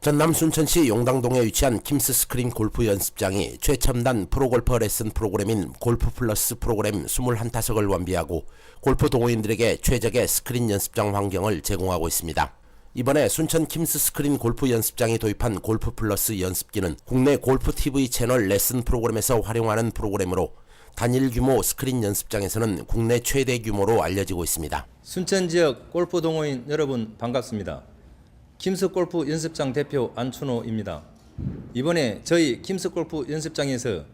전남 순천시 용당동에 위치한 킴스 스크린 골프 연습장이 최첨단 프로골퍼 레슨 프로그램인 골프 플러스 프로그램 21타석을 완비하고 골프 동호인들에게 최적의 스크린 연습장 환경을 제공하고 있습니다. 이번에 순천 킴스 스크린 골프 연습장이 도입한 골프 플러스 연습기는 국내 골프 TV 채널 레슨 프로그램에서 활용하는 프로그램으로 단일 규모 스크린 연습장에서는 국내 최대 규모로 알려지고 있습니다. 순천 지역 골프 동호인 여러분 반갑습니다. 킴스 골프 연습장 대표 안춘호입니다. 이번에 저희 킴스 골프 연습장에서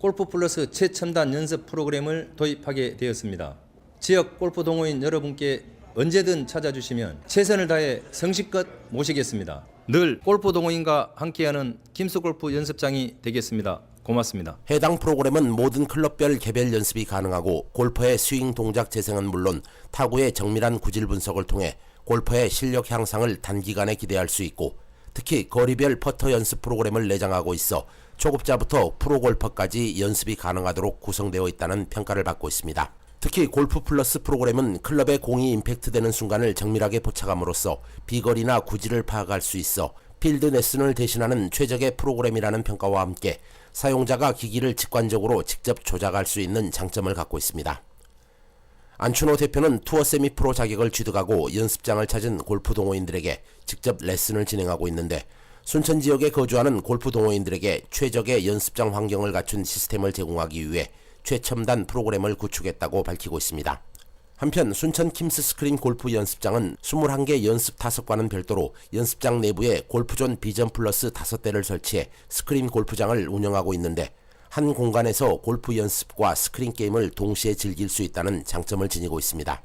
골프 플러스 최첨단 연습 프로그램을 도입하게 되었습니다. 지역 골프 동호인 여러분께 언제든 찾아주시면 최선을 다해 성실껏 모시겠습니다. 늘 골프 동호인과 함께하는 킴스 골프 연습장이 되겠습니다. 고맙습니다. 해당 프로그램은 모든 클럽별 개별 연습이 가능하고 골퍼의 스윙 동작 재생은 물론 타구의 정밀한 구질 분석을 통해 골퍼의 실력 향상을 단기간에 기대할 수 있고 특히 거리별 퍼터 연습 프로그램을 내장하고 있어 초급자부터 프로골퍼까지 연습이 가능하도록 구성되어 있다는 평가를 받고 있습니다. 특히 골프 플러스 프로그램은 클럽의 공이 임팩트되는 순간을 정밀하게 포착함으로써 비거리나 구질을 파악할 수 있어 필드 레슨을 대신하는 최적의 프로그램이라는 평가와 함께 사용자가 기기를 직관적으로 직접 조작할 수 있는 장점을 갖고 있습니다. 안춘호 대표는 투어 세미 프로 자격을 취득하고 연습장을 찾은 골프 동호인들에게 직접 레슨을 진행하고 있는데 순천 지역에 거주하는 골프 동호인들에게 최적의 연습장 환경을 갖춘 시스템을 제공하기 위해 최첨단 프로그램을 구축했다고 밝히고 있습니다. 한편 순천 킴스 스크린 골프 연습장은 21개 연습 타석과는 별도로 연습장 내부에 골프존 비전 플러스 5대를 설치해 스크린 골프장을 운영하고 있는데 한 공간에서 골프 연습과 스크린 게임을 동시에 즐길 수 있다는 장점을 지니고 있습니다.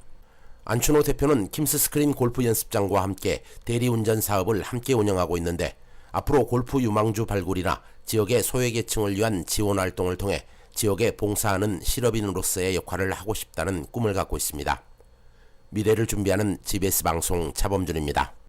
안춘호 대표는 킴스 스크린 골프 연습장과 함께 대리운전 사업을 함께 운영하고 있는데 앞으로 골프 유망주 발굴이나 지역의 소외계층을 위한 지원 활동을 통해 지역에 봉사하는 실업인으로서의 역할을 하고 싶다는 꿈을 갖고 있습니다. 미래를 준비하는 GBS 방송 차범준입니다.